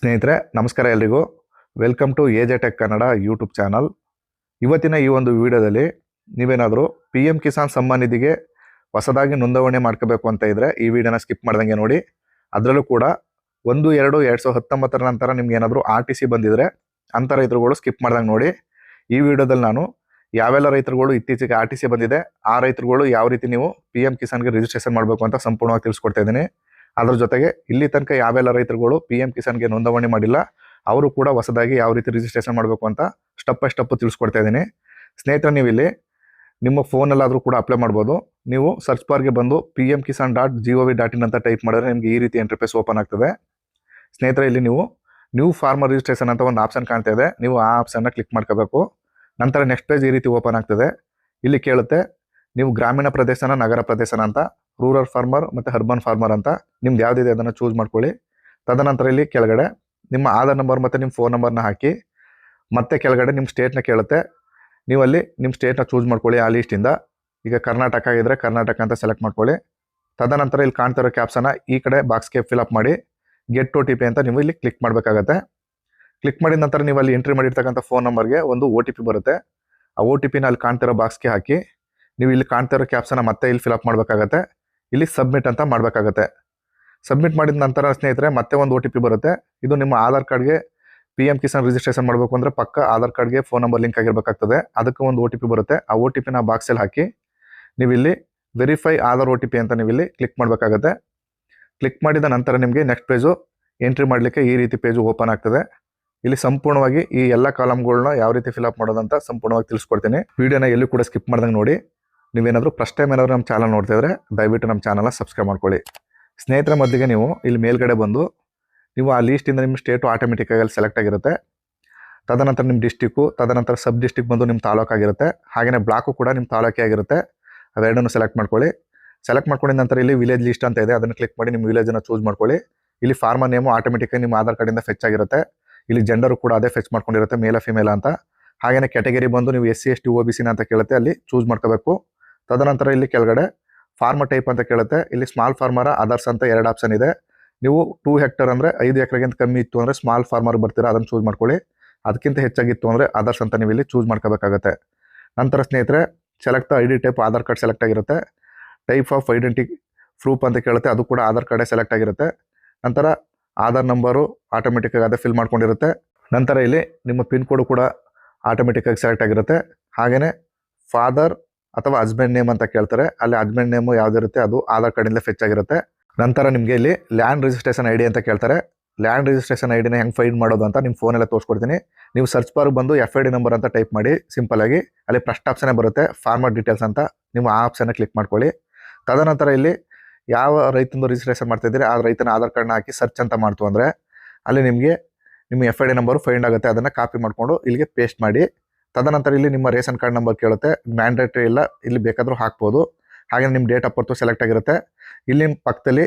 ಸ್ನೇಹಿತರೆ, ನಮಸ್ಕಾರ ಎಲ್ರಿಗೂ. Welcome to A J tech Kannada YouTube channel ಇವತ್ತಿನ ಈ ಒಂದು ವಿಡಿಯೋದಲ್ಲಿ ನೀವೇನಾದರೂ ಪಿ ಎಂ ಕಿಸಾನ್ ಸಮ್ಮಾನ್ ನಿಧಿಗೆ ಹೊಸದಾಗಿ ನೋಂದಣಿ ಮಾಡ್ಕೋಬೇಕು ಅಂತ ಇದ್ದರೆ ಈ ವಿಡಿಯೋನ ಸ್ಕಿಪ್ ಮಾಡ್ದಂಗೆ ನೋಡಿ. ಅದರಲ್ಲೂ ಕೂಡ ಒಂದು, ಎರಡು ಎರಡು ಸಾವಿರದ ಹತ್ತೊಂಬತ್ತರ ನಂತರ ನಿಮ್ಗೆ ಏನಾದರೂ ಆರ್ ಟಿ ಸಿ ಬಂದಿದ್ರೆ ಅಂಥ ರೈತರುಗಳು ಸ್ಕಿಪ್ ಮಾಡ್ದಂಗೆ ನೋಡಿ. ಈ ವಿಡಿಯೋದಲ್ಲಿ ನಾನು ಯಾವೆಲ್ಲ ರೈತರುಗಳು ಇತ್ತೀಚೆಗೆ ಆರ್ ಟಿ ಸಿ ಬಂದಿದೆ, ಆ ರೈತರುಗಳು ಯಾವ ರೀತಿ ನೀವು ಪಿ ಎಂ ಕಿಸಾನ್ಗೆ ರಿಜಿಸ್ಟ್ರೇಷನ್ ಮಾಡಬೇಕು ಅಂತ ಸಂಪೂರ್ಣವಾಗಿ ತಿಳಿಸ್ಕೊಡ್ತಾ ಇದ್ದೀನಿ. ಅದ್ರ ಜೊತೆಗೆ ಇಲ್ಲಿ ತನಕ ಯಾವೆಲ್ಲ ರೈತರುಗಳು ಪಿ ಎಂ ಕಿಸಾನ್ಗೆ ನೋಂದಣಿ ಮಾಡಿಲ್ಲ, ಅವರು ಕೂಡ ಹೊಸದಾಗಿ ಯಾವ ರೀತಿ ರಿಜಿಸ್ಟ್ರೇಷನ್ ಮಾಡಬೇಕು ಅಂತ ಸ್ಟೆಪ್ ಬೈ ಸ್ಟೆಪ್ ತಿಳಿಸ್ಕೊಡ್ತಾ ಇದ್ದೀನಿ. ಸ್ನೇಹಿತರೆ ನೀವು ಇಲ್ಲಿ ನಿಮ್ಮ ಫೋನಲ್ಲಾದರೂ ಕೂಡ ಅಪ್ಲೈ ಮಾಡ್ಬೋದು. ನೀವು ಸರ್ಚ್ ಬಾರ್ಗೆ ಬಂದು P M Kisan dot G O V dot in ಅಂತ ಟೈಪ್ ಮಾಡಿದ್ರೆ ನಿಮಗೆ ಈ ರೀತಿ ಇಂಟರ್ಫೇಸ್ ಓಪನ್ ಆಗ್ತದೆ. ಸ್ನೇಹಿತರೆ, ಇಲ್ಲಿ ನೀವು ನ್ಯೂ ಫಾರ್ಮರ್ ರಿಜಿಸ್ಟ್ರೇಷನ್ ಅಂತ ಒಂದು ಆಪ್ಷನ್ ಕಾಣ್ತಾ ಇದೆ. ನೀವು ಆ ಆಪ್ಷನ್ನ ಕ್ಲಿಕ್ ಮಾಡ್ಕೋಬೇಕು. ನಂತರ ನೆಕ್ಸ್ಟ್ ಪೇಜ್ ಈ ರೀತಿ ಓಪನ್ ಆಗ್ತದೆ. ಇಲ್ಲಿ ಕೇಳುತ್ತೆ, ನೀವು ಗ್ರಾಮೀಣ ಪ್ರದೇಶನ ನಗರ ಪ್ರದೇಶನ ಅಂತ. ರೂರಲ್ ಫಾರ್ಮರ್ ಮತ್ತು ಹರ್ಬನ್ ಫಾರ್ಮರ್ ಅಂತ ನಿಮ್ದು ಯಾವುದಿದೆ ಅದನ್ನು ಚೂಸ್ ಮಾಡ್ಕೊಳ್ಳಿ. ತದನಂತರ ಇಲ್ಲಿ ಕೆಳಗಡೆ ನಿಮ್ಮ ಆಧಾರ್ ನಂಬರ್ ಮತ್ತು ನಿಮ್ಮ ಫೋನ್ ನಂಬರ್ನ ಹಾಕಿ, ಮತ್ತೆ ಕೆಳಗಡೆ ನಿಮ್ಮ ಸ್ಟೇಟ್ನ ಕೇಳುತ್ತೆ. ನೀವು ಅಲ್ಲಿ ನಿಮ್ಮ ಸ್ಟೇಟ್ನ ಚೂಸ್ ಮಾಡ್ಕೊಳ್ಳಿ ಆ ಲೀಸ್ಟಿಂದ ಈಗ ಕರ್ನಾಟಕ ಇದ್ದರೆ ಕರ್ನಾಟಕ ಅಂತ ಸೆಲೆಕ್ಟ್ ಮಾಡ್ಕೊಳ್ಳಿ. ತದನಂತರ ಇಲ್ಲಿ ಕಾಣ್ತಿರೋ ಕ್ಯಾಪ್ಸನ್ನ ಈ ಕಡೆ ಬಾಕ್ಸ್ಗೆ ಫಿಲಪ್ ಮಾಡಿ ಗೆಟ್ ಒ ಅಂತ ನೀವು ಇಲ್ಲಿ ಕ್ಲಿಕ್ ಮಾಡಬೇಕಾಗತ್ತೆ. ಕ್ಲಿಕ್ ಮಾಡಿದ ನಂತರ ನೀವು ಅಲ್ಲಿ ಎಂಟ್ರಿ ಮಾಡಿರ್ತಕ್ಕಂಥ ಫೋನ್ ನಂಬರ್ಗೆ ಒಂದು ಓ ಟಿ ಪಿ ಬರುತ್ತೆ. ಆ ಓ ಟಿ ಪಿನ ಅಲ್ಲಿ ಕಾಣ್ತಿರೋ ಬಾಕ್ಸ್ಗೆ ಹಾಕಿ, ನೀವು ಇಲ್ಲಿ ಕಾಣ್ತಿರೋ ಕ್ಯಾಪ್ಸನ್ನ ಮತ್ತೆ ಇಲ್ಲಿ ಫಿಲಪ್ ಮಾಡಬೇಕಾಗತ್ತೆ. ಇಲ್ಲಿ ಸಬ್ಮಿಟ್ ಅಂತ ಮಾಡಬೇಕಾಗತ್ತೆ. ಸಬ್ಮಿಟ್ ಮಾಡಿದ ನಂತರ ಸ್ನೇಹಿತರೆ, ಮತ್ತೆ ಒಂದು ಒ ಟಿ ಪಿ ಬರುತ್ತೆ. ಇದು ನಿಮ್ಮ ಆಧಾರ್ ಕಾರ್ಡ್ಗೆ ಪಿ ಎಂ ಕಿಸಾನ್ ರಿಜಿಸ್ಟ್ರೇಷನ್ ಮಾಡಬೇಕು ಅಂದರೆ ಪಕ್ಕ ಆಧಾರ್ ಕಾರ್ಡ್ಗೆ ಫೋನ್ ನಂಬರ್ ಲಿಂಕ್ ಆಗಿರಬೇಕಾಗ್ತದೆ. ಅದಕ್ಕೆ ಒಂದು ಒ ಟಿ ಪಿ ಬರುತ್ತೆ. ಆ ಒ ಟಿ ಪಿನ ಬಾಕ್ಸಲ್ಲಿ ಹಾಕಿ ನೀವಿಲ್ಲಿ verify Aadhaar O T P ಅಂತ ನೀವಿಲ್ಲಿ ಕ್ಲಿಕ್ ಮಾಡಬೇಕಾಗತ್ತೆ. ಕ್ಲಿಕ್ ಮಾಡಿದ ನಂತರ ನಿಮಗೆ ನೆಕ್ಸ್ಟ್ ಪೇಜು ಎಂಟ್ರಿ ಮಾಡಲಿಕ್ಕೆ ಈ ರೀತಿ ಪೇಜು ಓಪನ್ ಆಗ್ತದೆ. ಇಲ್ಲಿ ಸಂಪೂರ್ಣವಾಗಿ ಈ ಎಲ್ಲ ಕಾಲಮ್ಗಳನ್ನ ಯಾವ ರೀತಿ ಫಿಲಪ್ ಮಾಡೋದಂತ ಸಂಪೂರ್ಣವಾಗಿ ತಿಳಿಸ್ಕೊಡ್ತೀನಿ. ವಿಡಿಯೋನ ಎಲ್ಲೂ ಕೂಡ ಸ್ಕಿಪ್ ಮಾಡ್ದಂಗೆ ನೋಡಿ. ನೀವೇನಾದರೂ ಫಸ್ಟ್ ಟೈಮ್ ನಮ್ಮ ಚಾನಲ್ ನೋಡ್ತಾ ಇದ್ರೆ ದಯವಿಟ್ಟು ನಮ್ಮ ಚಾನಲ್ನ ಸಬ್ಸ್ಕ್ರೈಬ್ ಮಾಡ್ಕೊಳ್ಳಿ. ಸ್ನೇಹಿತರ ಮೊದಲಿಗೆ ನೀವು ಇಲ್ಲಿ ಮೇಲ್ಗಡೆ ಬಂದು ನೀವು ಆ ಲೀಸ್ಟಿಂದ ನಿಮ್ಮ ಸ್ಟೇಟು ಆಟೋಮೆಟಿಕ್ಕಾಗಿ ಅಲ್ಲಿ ಸೆಲೆಕ್ಟ್ ಆಗಿರುತ್ತೆ. ತದನಂತರ ನಿಮ್ಮ ಡಿಸ್ಟಿಕ್ಕು ತದನಂತರ ಸಬ್ ಡಿಸ್ಟಿಕ್ ಬಂದು ನಿಮ್ಮ ತಾಲೂಕು ಆಗಿರುತ್ತೆ. ಹಾಗೆಯೇ ಬ್ಲಾಕು ಕೂಡ ನಿಮ್ಮ ತಾಲೂಕೇ ಆಗಿರುತ್ತೆ. ಅವೆರಡನ್ನು ಸೆಲೆಕ್ಟ್ ಮಾಡ್ಕೊಳ್ಳಿ. ಸೆಲೆಕ್ಟ್ ಮಾಡ್ಕೊಂಡಿದ ನಂತರ ಇಲ್ಲಿ ವಿಲೇಜ್ ಲಿಸ್ಟ್ ಅಂತ ಇದೆ. ಅದನ್ನು ಕ್ಲಿಕ್ ಮಾಡಿ ನಿಮ್ಮ ವಿಲೇಜನ್ನು ಚೂಸ್ ಮಾಡ್ಕೊಳ್ಳಿ. ಇಲ್ಲಿ ಫಾರ್ಮರ್ ನೇಮು ಆಟೋಮೆಟಿಕ್ಕಾಗಿ ನಿಮ್ಮ ಆಧಾರ್ ಕಾರ್ಡಿಂದ ಫೆಚ್ ಆಗಿರುತ್ತೆ. ಇಲ್ಲಿ ಜೆಂಡರು ಕೂಡ ಅದೇ ಫೆಚ್ ಮಾಡ್ಕೊಂಡಿರುತ್ತೆ ಮೇಲ ಫಿಮೇಲ ಅಂತ. ಹಾಗೆಯೇ ಕ್ಯಾಟಗರಿ ಬಂದು ನೀವು S C S T O B C ಅಂತ ಕೇಳುತ್ತೆ. ಅಲ್ಲಿ ಚೂಸ್ ಮಾಡ್ಕೋಬೇಕು. ತದನಂತರ ಇಲ್ಲಿ ಕೆಳಗಡೆ ಫಾರ್ಮರ್ ಟೈಪ್ ಅಂತ ಕೇಳುತ್ತೆ. ಇಲ್ಲಿ ಸ್ಮಾಲ್ ಫಾರ್ಮರ ಅದರ್ಸ್ ಅಂತ ಎರಡು ಆಪ್ಷನ್ ಇದೆ. ನೀವು ಟೂ ಹೆಕ್ಟರ್ ಅಂದರೆ ಐದು ಎಕರೆಗಿಂತ ಕಮ್ಮಿ ಇತ್ತು ಅಂದರೆ ಸ್ಮಾಲ್ ಫಾರ್ಮರ್ ಬರ್ತೀರಾ, ಅದನ್ನು ಚೂಸ್ ಮಾಡ್ಕೊಳ್ಳಿ. ಅದಕ್ಕಿಂತ ಹೆಚ್ಚಾಗಿತ್ತು ಅಂದರೆ ಅದರ್ಸ್ ಅಂತ ನೀವು ಇಲ್ಲಿ ಚೂಸ್ ಮಾಡ್ಕೋಬೇಕಾಗತ್ತೆ. ನಂತರ ಸ್ನೇಹಿತರೆ select I D type Aadhaar card select ಆಗಿರುತ್ತೆ. ಟೈಪ್ ಆಫ್ ಐಡೆಂಟಿ ಪ್ರೂಫ್ ಅಂತ ಕೇಳುತ್ತೆ, ಅದು ಕೂಡ ಆಧಾರ್ ಕಾರ್ಡೇ ಸೆಲೆಕ್ಟ್ ಆಗಿರುತ್ತೆ. ನಂತರ ಆಧಾರ್ ನಂಬರು ಆಟೋಮೆಟಿಕ್ಕಾಗಿ ಅದೇ ಫಿಲ್ ಮಾಡ್ಕೊಂಡಿರುತ್ತೆ. ನಂತರ ಇಲ್ಲಿ ನಿಮ್ಮ ಪಿನ್ ಕೋಡ್ ಕೂಡ ಆಟೋಮೆಟಿಕ್ಕಾಗಿ ಸೆಲೆಕ್ಟ್ ಆಗಿರುತ್ತೆ. ಹಾಗೆಯೇ ಫಾದರ್ ಅಥವಾ ಹಸ್ಬೆಂಡ್ ನೇಮ್ ಅಂತ ಕೇಳ್ತಾರೆ, ಅಲ್ಲಿ ಹಸ್ಬೆಂಡ್ ನೇಮು ಯಾವ್ದಿರುತ್ತೆ ಅದು ಆಧಾರ್ ಕಾರ್ಡಿಂದ ಫೆಚ್ ಆಗಿರುತ್ತೆ. ನಂತರ ನಿಮಗೆ ಇಲ್ಲಿ ಲ್ಯಾಂಡ್ ರಿಜಿಸ್ಟ್ರೇಷನ್ ಐ ಡಿ ಅಂತ ಕೇಳ್ತಾರೆ. ಲ್ಯಾಂಡ್ ರಿಜಿಸ್ಟ್ರೇಷನ್ ಐ ಡಿನ ಹೆಂಗೆ ಫೈಂಡ್ ಮಾಡೋದು ಅಂತ ನಿಮ್ಮ ಫೋನೆಲ್ಲ ತೋರಿಸ್ಕೊಡ್ತೀನಿ. ನೀವು ಸರ್ಚ್ ಬಾರ್ ಬಂದು ಎಫ್ ಐ ಡಿ ನಂಬರ್ ಅಂತ ಟೈಪ್ ಮಾಡಿ ಸಿಂಪಲ್ ಆಗಿ ಅಲ್ಲಿ ಫಸ್ಟ್ ಆಪ್ಷನೇ ಬರುತ್ತೆ ಫಾರ್ಮರ್ ಡೀಟೇಲ್ಸ್ ಅಂತ ನೀವು ಆ ಆಪ್ಷನ್ನ ಕ್ಲಿಕ್ ಮಾಡ್ಕೊಳ್ಳಿ. ತದನಂತರ ಇಲ್ಲಿ ಯಾವ ರೈತಂದು ರಿಜಿಸ್ಟ್ರೇಷನ್ ಮಾಡ್ತಿದ್ದೀರಿ, ಆ ರೈತನ ಆಧಾರ್ ಕಾರ್ಡ್ನ ಹಾಕಿ ಸರ್ಚ್ ಅಂತ ಮಾಡ್ತು ಅಂದರೆ, ಅಲ್ಲಿ ನಿಮಗೆ ನಿಮ್ಮ F I D number find ಆಗುತ್ತೆ, ಅದನ್ನು ಕಾಪಿ ಮಾಡಿಕೊಂಡು ಇಲ್ಲಿಗೆ ಪೇಸ್ಟ್ ಮಾಡಿ. ತದನಂತರ ಇಲ್ಲಿ ನಿಮ್ಮ ರೇಷನ್ ಕಾರ್ಡ್ ನಂಬರ್ ಕೇಳುತ್ತೆ. ಮ್ಯಾಂಡೇಟರಿ ಇಲ್ಲ, ಇಲ್ಲಿ ಬೇಕಾದರೂ ಹಾಕ್ಬೋದು. ಹಾಗೆ ನಿಮ್ಮ ಡೇಟ್ ಆಫ್ ಬರ್ತು ಸೆಲೆಕ್ಟ್ ಆಗಿರುತ್ತೆ. ಇಲ್ಲಿ ಪಕ್ಕದಲ್ಲಿ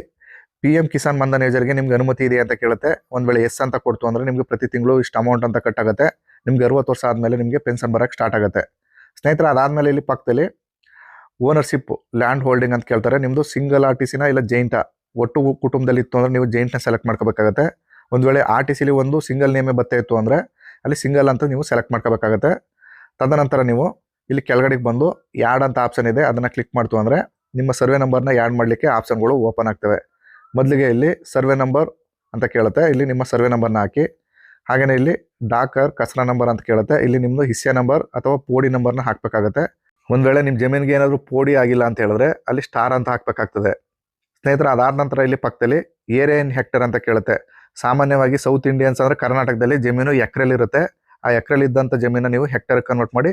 ಪಿ ಎಂ ಕಿಸಾನ್ ಮನ್ಧನ್ ಯೋಜನೆಗೆ ನಿಮ್ಗೆ ಅನುಮತಿ ಇದೆ ಅಂತ ಕೇಳುತ್ತೆ. ಒಂದು ವೇಳೆ ಎಸ್ ಅಂತ ಕೊಡ್ತು ಅಂದರೆ ನಿಮಗೆ ಪ್ರತಿ ತಿಂಗಳು ಇಷ್ಟು ಅಮೌಂಟ್ ಅಂತ ಕಟ್ ಆಗುತ್ತೆ. ನಿಮ್ಗೆ ಅರವತ್ತು ವರ್ಷ ಆದಮೇಲೆ ನಿಮಗೆ ಪೆನ್ಷನ್ ಬರೋಕ್ಕೆ ಸ್ಟಾರ್ಟ್ ಆಗುತ್ತೆ. ಸ್ನೇಹಿತರೆ, ಅದಾದಮೇಲೆ ಇಲ್ಲಿ ಪಕ್ಕದಲ್ಲಿ ಓನರ್ಶಿಪ್ ಲ್ಯಾಂಡ್ ಹೋಲ್ಡಿಂಗ್ ಅಂತ ಕೇಳ್ತಾರೆ. ನಿಮ್ಮದು ಸಿಂಗಲ್ ಆರ್ ಟಿ ಇಲ್ಲ ಜೈಂಟ ಒಟ್ಟು ಕುಟುಂಬದಲ್ಲಿ ಇತ್ತು ಅಂದರೆ ನೀವು ಜೈಂಟ್ನ ಸೆಲೆಕ್ಟ್ ಮಾಡ್ಕೋಬೇಕಾಗತ್ತೆ. ಒಂದು ವೇಳೆ ಆರ್ ಟಿ ಸಿಲಿ ಒಂದು ಸಿಂಗಲ್ ನೇಮೇ ಬತ್ತೆ ಇತ್ತು ಅಂದರೆ ಅಲ್ಲಿ ಸಿಂಗಲ್ ಅಂತ ನೀವು ಸೆಲೆಕ್ಟ್ ಮಾಡ್ಕೋಬೇಕಾಗತ್ತೆ. ತದನಂತರ ನೀವು ಇಲ್ಲಿ ಕೆಳಗಡೆಗೆ ಬಂದು ಯಾಡ್ ಅಂತ ಆಪ್ಷನ್ ಇದೆ, ಅದನ್ನು ಕ್ಲಿಕ್ ಮಾಡ್ತು ಅಂದರೆ ನಿಮ್ಮ ಸರ್ವೆ ನಂಬರ್ನ ಯಾಡ್ ಮಾಡಲಿಕ್ಕೆ ಆಪ್ಷನ್ಗಳು ಓಪನ್ ಆಗ್ತವೆ. ಮೊದಲಿಗೆ ಇಲ್ಲಿ ಸರ್ವೆ ನಂಬರ್ ಅಂತ ಕೇಳುತ್ತೆ, ಇಲ್ಲಿ ನಿಮ್ಮ ಸರ್ವೆ ನಂಬರ್ನ ಹಾಕಿ. ಹಾಗೆಯೇ ಇಲ್ಲಿ ಡಾಕರ್ ಕಸರ ನಂಬರ್ ಅಂತ ಕೇಳುತ್ತೆ, ಇಲ್ಲಿ ನಿಮ್ಮದು ಹಿಸ್ಸೆ ನಂಬರ್ ಅಥವಾ ಪೋಡಿ ನಂಬರ್ನ ಹಾಕಬೇಕಾಗತ್ತೆ. ಒಂದು ವೇಳೆ ನಿಮ್ಮ ಜಮೀನಿಗೆ ಏನಾದರೂ ಪೋಡಿ ಆಗಿಲ್ಲ ಅಂತ ಹೇಳಿದ್ರೆ ಅಲ್ಲಿ ಸ್ಟಾರ್ ಅಂತ ಹಾಕಬೇಕಾಗ್ತದೆ. ಸ್ನೇಹಿತರೆ, ಅದಾದ ನಂತರ ಇಲ್ಲಿ ಪಕ್ಕದಲ್ಲಿ ಏರಿಯಾ ಇನ್ ಹೆಕ್ಟರ್ ಅಂತ ಕೇಳುತ್ತೆ. ಸಾಮಾನ್ಯವಾಗಿ ಸೌತ್ ಇಂಡಿಯನ್ಸ್ ಅಂದರೆ ಕರ್ನಾಟಕದಲ್ಲಿ ಜಮೀನು ಎಕ್ರೆಲ್ ಇರುತ್ತೆ ಆ ಎಕರೆಲಿ ಇದ್ದಂಥ ಜಮೀನ ನೀವು ಹೆಕ್ಟರ್ ಕನ್ವರ್ಟ್ ಮಾಡಿ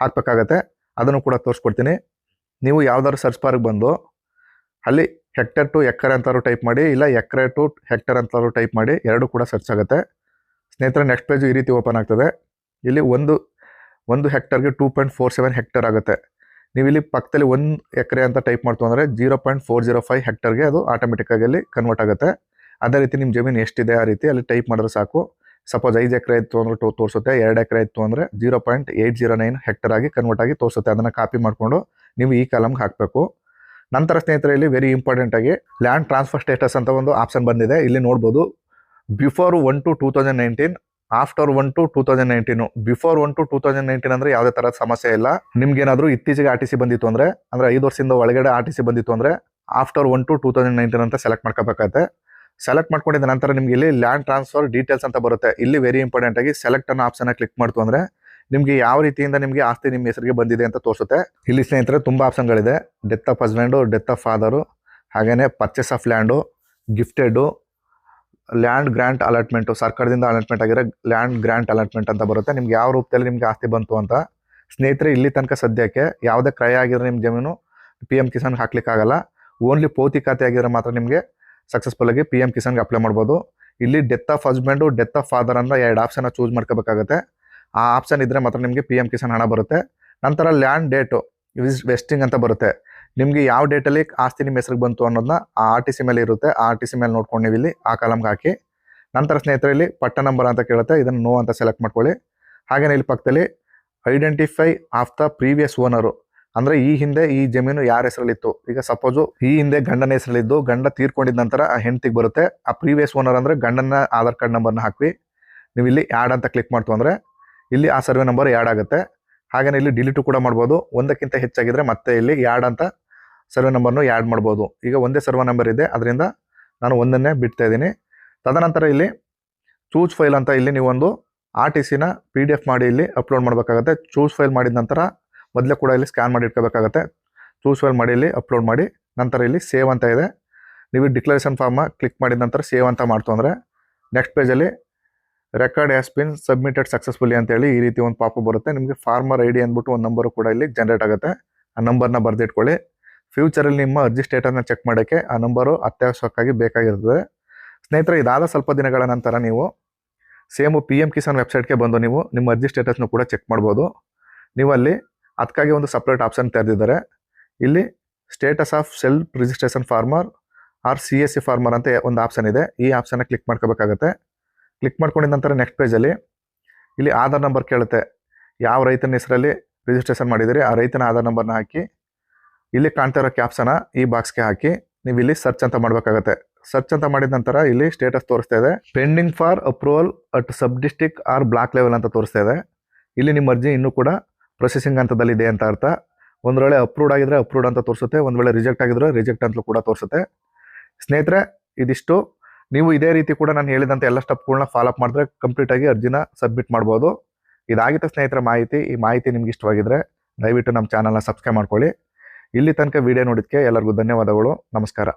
ಹಾಕಬೇಕಾಗತ್ತೆ. ಅದನ್ನು ಕೂಡ ತೋರಿಸ್ಕೊಡ್ತೀನಿ. ನೀವು ಯಾವ್ದಾದ್ರು ಸರ್ಚ್ ಬಾರ್ಗೆ ಬಂದು ಅಲ್ಲಿ ಹೆಕ್ಟರ್ ಟು ಎಕರೆ ಅಂತಾರು ಟೈಪ್ ಮಾಡಿ, ಇಲ್ಲ ಎಕರೆ ಟು ಹೆಕ್ಟರ್ ಅಂತಾರು ಟೈಪ್ ಮಾಡಿ, ಎರಡು ಕೂಡ ಸರ್ಚ್ ಆಗುತ್ತೆ. ಸ್ನೇಹಿತರೆ ನೆಕ್ಸ್ಟ್ ಪೇಜು ಈ ರೀತಿ ಓಪನ್ ಆಗ್ತದೆ. ಇಲ್ಲಿ ಒಂದು ಒಂದು ಹೆಕ್ಟರ್ಗೆ two point four seven hectare ಆಗುತ್ತೆ. ನೀವು ಇಲ್ಲಿ ಪಕ್ಕದಲ್ಲಿ ಒಂದು ಎಕರೆ ಅಂತ ಟೈಪ್ ಮಾಡ್ತು ಅಂದರೆ zero point four zero five ಹೆಕ್ಟರ್ಗೆ ಅದು ಆಟೋಮೆಟಿಕ್ಕಾಗಿ ಅಲ್ಲಿ ಕನ್ವರ್ಟ್ ಆಗುತ್ತೆ. ಅದೇ ರೀತಿ ನಿಮ್ಮ ಜಮೀನು ಎಷ್ಟಿದೆ ಆ ರೀತಿ ಅಲ್ಲಿ ಟೈಪ್ ಮಾಡಿದ್ರೆ ಸಾಕು. ಸಪೋಸ್ ಐದು ಎಕರೆ ಇತ್ತು ಅಂದ್ರೆ ಟೋ ತೋರಿಸುತ್ತೆ, ಎರಡು ಎಕರೆ ಇತ್ತು ಅಂದರೆ zero point eight zero nine hectare ಆಗಿ ಕನ್ವರ್ಟ್ ಆಗಿ ತೋರಿಸುತ್ತೆ. ಅದನ್ನು ಕಾಪಿ ಮಾಡಿಕೊಂಡು ನೀವು ಈ ಕಾಲಮ್ಗೆ ಹಾಕಬೇಕು. ನಂತರ ಸ್ನೇಹಿತರೆ, ಇಲ್ಲಿ ವೆರಿ ಇಂಪಾರ್ಟೆಂಟ್ ಆಗಿ ಲ್ಯಾಂಡ್ ಟ್ರಾನ್ಸ್ಫರ್ ಸ್ಟೇಟಸ್ ಅಂತ ಒಂದು ಆಪ್ಷನ್ ಬಂದಿದೆ. ಇಲ್ಲಿ ನೋಡ್ಬೋದು before one two two thousand nineteen after one two two thousand nineteen before one two two thousand nineteen ಅಂದರೆ ಯಾವುದೇ ಥರದ ಸಮಸ್ಯೆ ಇಲ್ಲ. ನಿಮ್ಗೇನಾದರೂ ಇತ್ತೀಚೆಗೆ ಆರ್ ಟಿ ಬಂದಿತ್ತು ಅಂದರೆ ಅಂದರೆ ಐದು ವರ್ಷದಿಂದ ಒಳಗಡೆ ಆರ್ ಟಿ ಬಂದಿತ್ತು ಅಂದರೆ after one to two thousand nineteen ಅಂತ ಸೆಲೆಕ್ಟ್ ಮಾಡ್ಕೋಬೇಕಾಗತ್ತೆ. ಸೆಲೆಕ್ಟ್ ಮಾಡ್ಕೊಂಡಿದ್ದ ನಂತರ ನಿಮ್ಗೆ ಇಲ್ಲಿ ಲ್ಯಾಂಡ್ ಟ್ರಾನ್ಸ್ಫರ್ ಡೀಟೇಲ್ಸ್ ಅಂತ ಬರುತ್ತೆ. ಇಲ್ಲಿ ವೆರಿ ಇಂಪಾರ್ಟೆಂಟ್ ಆಗಿ ಸೆಲೆಕ್ಟ್ ಅನ್ನೋ ಆಪ್ಷನ್ ಕ್ಲಿಕ್ ಮಾಡ್ತು ಅಂದ್ರೆ ನಿಮಗೆ ಯಾವ ರೀತಿಯಿಂದ ನಿಮಗೆ ಆಸ್ತಿ ನಿಮ್ಮ ಹೆಸರಿಗೆ ಬಂದಿದೆ ಅಂತ ತೋರಿಸುತ್ತೆ. ಇಲ್ಲಿ ಸ್ನೇಹಿತರೆ ತುಂಬ ಆಪ್ಷನ್ಗಳಿದೆ death of husband death of father ಹಾಗೆಯೇ purchase of land gifted land grant allotment ಸರ್ಕಾರದಿಂದ ಅಲಾಟ್ಮೆಂಟ್ ಆಗಿರೋ ಲ್ಯಾಂಡ್ ಗ್ರ್ಯಾಂಟ್ ಅಲಾಟ್ಮೆಂಟ್ ಅಂತ ಬರುತ್ತೆ. ನಿಮ್ಗೆ ಯಾವ ರೂಪದಲ್ಲಿ ನಿಮಗೆ ಆಸ್ತಿ ಬಂತು ಅಂತ ಸ್ನೇಹಿತರೆ ಇಲ್ಲಿ ತನಕ ಸದ್ಯಕ್ಕೆ ಯಾವುದೇ ಕ್ರಯ ಆಗಿರೋ ನಿಮ್ಮ ಜಮೀನು ಪಿ ಎಂ ಕಿಸಾನ್ ಹಾಕ್ಲಿಕ್ಕಾಗಲ್ಲ. ಓನ್ಲಿ ಪೌತಿ ಖಾತೆ ಆಗಿದ್ರೆ ಮಾತ್ರ ನಿಮಗೆ ಸಕ್ಸಸ್ಫುಲ್ ಆಗಿ ಪಿ ಎಂ ಕಿಸಾನ್ಗೆ ಅಪ್ಲೈ ಮಾಡ್ಬೋದು. ಇಲ್ಲಿ death of husband death of father ಅಂತ ಎರಡು ಆಪ್ಷನ್ ಚೂಸ್ ಮಾಡ್ಕೋಬೇಕಾಗುತ್ತೆ. ಆ ಆಪ್ಷನ್ ಇದ್ರೆ ಮಾತ್ರ ನಿಮಗೆ ಪಿ ಎಂ ಕಿಸಾನ್ ಹಣ ಬರುತ್ತೆ. ನಂತರ ಲ್ಯಾಂಡ್ ಡೇಟು ವಿಸ್ ವೆಸ್ಟಿಂಗ್ ಅಂತ ಬರುತ್ತೆ. ನಿಮಗೆ ಯಾವ ಡೇಟಲ್ಲಿ ಆಸ್ತಿ ನಿಮ್ಮ ಹೆಸರಿಗೆ ಬಂತು ಅನ್ನೋದನ್ನ ಆ ಆರ್ ಟಿ ಸಿ ಮೇಲೆ ಇರುತ್ತೆ. ಆ ಆರ್ ಟಿ ಸಿ ಮೇಲೆ ನೋಡ್ಕೊಂಡು ನೀವು ಇಲ್ಲಿ ಆ ಕಾಲಮ್ಗೆ ಹಾಕಿ. ನಂತರ ಸ್ನೇಹಿತರಲ್ಲಿ ಪಟ್ಟ ನಂಬರ್ ಅಂತ ಕೇಳುತ್ತೆ. ಇದನ್ನು ನೋ ಅಂತ ಸೆಲೆಕ್ಟ್ ಮಾಡ್ಕೊಳ್ಳಿ. ಹಾಗೆಯೇ ಇಲ್ಲಿ ಪಕ್ಕದಲ್ಲಿ identify of the previous owner ಅಂದರೆ ಈ ಹಿಂದೆ ಈ ಜಮೀನು ಯಾರ ಹೆಸರಲ್ಲಿತ್ತು? ಈಗ ಸಪೋಸು ಈ ಹಿಂದೆ ಗಂಡನ ಹೆಸರಲ್ಲಿದ್ದು, ಗಂಡ ತೀರ್ಕೊಂಡಿದ ನಂತರ ಆ ಹೆಂಡತಿಗೆ ಬರುತ್ತೆ. ಆ ಪ್ರೀವಿಯಸ್ ಓನರ್ ಅಂದ್ರೆ ಗಂಡನ ಆಧಾರ್ ಕಾರ್ಡ್ ನಂಬರ್ನ ಹಾಕಿ ನೀವು ಇಲ್ಲಿ ಆ್ಯಡ್ ಅಂತ ಕ್ಲಿಕ್ ಮಾಡ್ತು ಅಂದರೆ ಇಲ್ಲಿ ಆ ಸರ್ವೆ ನಂಬರ್ ಆ್ಯಡ್ ಆಗುತ್ತೆ. ಹಾಗೆಯೇ ಇಲ್ಲಿ ಡಿಲೀಟು ಕೂಡ ಮಾಡ್ಬೋದು. ಒಂದಕ್ಕಿಂತ ಹೆಚ್ಚಾಗಿದ್ರೆ ಮತ್ತೆ ಇಲ್ಲಿ ಆ್ಯಡ್ ಅಂತ ಸರ್ವೆ ನಂಬರ್ನು ಆ್ಯಡ್ ಮಾಡ್ಬೋದು. ಈಗ ಒಂದೇ ಸರ್ವೆ ನಂಬರ್ ಇದೆ. ಅದರಿಂದ ನಾನು ಒಂದನ್ನೇ ಬಿಡ್ತಾ ಇದ್ದೀನಿ. ತದನಂತರ ಇಲ್ಲಿ ಚೂಸ್ ಫೈಲ್ ಅಂತ ಇಲ್ಲಿ ನೀವೊಂದು ಆರ್ ಟಿ ಸಿನ ಪಿ ಡಿ ಎಫ್ ಮಾಡಿ ಇಲ್ಲಿ ಅಪ್ಲೋಡ್ ಮಾಡಬೇಕಾಗುತ್ತೆ. ಚೂಸ್ ಫೈಲ್ ಮಾಡಿದ ನಂತರ ಮೊದಲೇ ಕೂಡ ಇಲ್ಲಿ ಸ್ಕ್ಯಾನ್ ಮಾಡಿ ಇಟ್ಕೋಬೇಕಾಗತ್ತೆ. ಚೂಸ್ ವೆಲ್ ಮಾಡಿ ಇಲ್ಲಿ ಅಪ್ಲೋಡ್ ಮಾಡಿ, ನಂತರ ಇಲ್ಲಿ ಸೇವ್ ಅಂತ ಇದೆ. ನೀವು ಡಿಕ್ಲರೇಷನ್ ಫಾರ್ಮ ಕ್ಲಿಕ್ ಮಾಡಿದ ನಂತರ ಸೇವ್ ಅಂತ ಮಾಡ್ತು ಅಂದರೆ next ಪೇಜಲ್ಲಿ record as been submitted successfully ಅಂತೇಳಿ ಈ ರೀತಿ ಒಂದು ಪಾಪ ಬರುತ್ತೆ. ನಿಮಗೆ ಫಾರ್ಮರ್ ಐ ಡಿ ಅಂದ್ಬಿಟ್ಟು ಒಂದು ನಂಬರು ಕೂಡ ಇಲ್ಲಿ ಜನ್ರೇಟ್ ಆಗುತ್ತೆ. ಆ ನಂಬರ್ನ ಬರೆದಿಟ್ಕೊಳ್ಳಿ. ಫ್ಯೂಚರಲ್ಲಿ ನಿಮ್ಮ ಅರ್ಜಿ ಸ್ಟೇಟಸ್ನ ಚೆಕ್ ಮಾಡೋಕ್ಕೆ ಆ ನಂಬರು ಅತ್ಯವಶ್ಯಕವಾಗಿ ಬೇಕಾಗಿರ್ತದೆ. ಸ್ನೇಹಿತರೆ, ಇದಾದ ಸ್ವಲ್ಪ ದಿನಗಳ ನಂತರ ನೀವು ಸೇಮು ಪಿ ಎಂ ಕಿಸಾನ್ ವೆಬ್ಸೈಟ್ಗೆ ಬಂದು ನೀವು ನಿಮ್ಮ ಅರ್ಜಿ ಸ್ಟೇಟಸ್ನು ಕೂಡ ಚೆಕ್ ಮಾಡ್ಬೋದು. ನೀವಲ್ಲಿ ಅದಕ್ಕಾಗಿ ಒಂದು ಸಪ್ರೇಟ್ ಆಪ್ಷನ್ ತೆರೆದಿದ್ದಾರೆ. ಇಲ್ಲಿ status of self registration farmer or C S C farmer ಅಂತ ಒಂದು ಆಪ್ಷನ್ ಇದೆ. ಈ ಆಪ್ಷನ್ನ ಕ್ಲಿಕ್ ಮಾಡ್ಕೋಬೇಕಾಗತ್ತೆ. ಕ್ಲಿಕ್ ಮಾಡ್ಕೊಂಡಿದ ನಂತರ ನೆಕ್ಸ್ಟ್ ಪೇಜಲ್ಲಿ ಇಲ್ಲಿ ಆಧಾರ್ ನಂಬರ್ ಕೇಳುತ್ತೆ. ಯಾವ ರೈತನ ಹೆಸರಲ್ಲಿ ರಿಜಿಸ್ಟ್ರೇಷನ್ ಮಾಡಿದ್ದೀರಿ? ಆ ರೈತನ ಆಧಾರ್ ನಂಬರ್ನ ಹಾಕಿ ಇಲ್ಲಿ ಕಾಣ್ತಾ ಇರೋ ಕ್ಯಾಪ್ಸನ ಈ ಬಾಕ್ಸ್ಗೆ ಹಾಕಿ ನೀವು ಇಲ್ಲಿ ಸರ್ಚ್ ಅಂತ ಮಾಡಬೇಕಾಗತ್ತೆ. ಸರ್ಚ್ ಅಂತ ಮಾಡಿದ ನಂತರ ಇಲ್ಲಿ ಸ್ಟೇಟಸ್ ತೋರಿಸ್ತಾ ಇದೆ. Pending for approval at sub district or block level ಅಂತ ತೋರಿಸ್ತಾ ಇದೆ. ಇಲ್ಲಿ ನಿಮ್ಮ ಅರ್ಜಿ ಇನ್ನೂ ಕೂಡ ಪ್ರೊಸೆಸಿಂಗ್ ಹಂತದಲ್ಲಿದೆ ಅಂತ ಅರ್ಥ. ಒಂದು ವೇಳೆ ಅಪ್ರೂವ್ಡ್ ಆಗಿದ್ರೆ ಅಪ್ರೂವ್ಡ್ ಅಂತ ತೋರಿಸುತ್ತೆ, ಒಂದು ವೇಳೆ ರಿಜೆಕ್ಟ್ ಆಗಿದ್ರೆ ರಿಜೆಕ್ಟ್ ಅಂತಲೂ ಕೂಡ ತೋರಿಸುತ್ತೆ. ಸ್ನೇಹಿತರೆ, ಇದಿಷ್ಟು. ನೀವು ಇದೇ ರೀತಿ ಕೂಡ ನಾನು ಹೇಳಿದಂಥ ಎಲ್ಲ ಸ್ಟೆಪ್ಗಳನ್ನ ಫಾಲೋಅಪ್ ಮಾಡಿದ್ರೆ ಕಂಪ್ಲೀಟ್ ಆಗಿ ಅರ್ಜಿನ ಸಬ್ಮಿಟ್ ಮಾಡ್ಬೋದು. ಇದಾಗಿತ್ತು ಸ್ನೇಹಿತರ ಮಾಹಿತಿ. ಈ ಮಾಹಿತಿ ನಿಮ್ಗೆ ಇಷ್ಟವಾಗಿದ್ರೆ ದಯವಿಟ್ಟು ನಮ್ಮ ಚಾನಲ್ನ ಸಬ್ಸ್ಕ್ರೈಬ್ ಮಾಡ್ಕೊಳ್ಳಿ. ಇಲ್ಲಿ ತನಕ ವಿಡಿಯೋ ನೋಡಿದ್ದಕ್ಕೆ ಎಲ್ಲರಿಗೂ ಧನ್ಯವಾದಗಳು. ನಮಸ್ಕಾರ.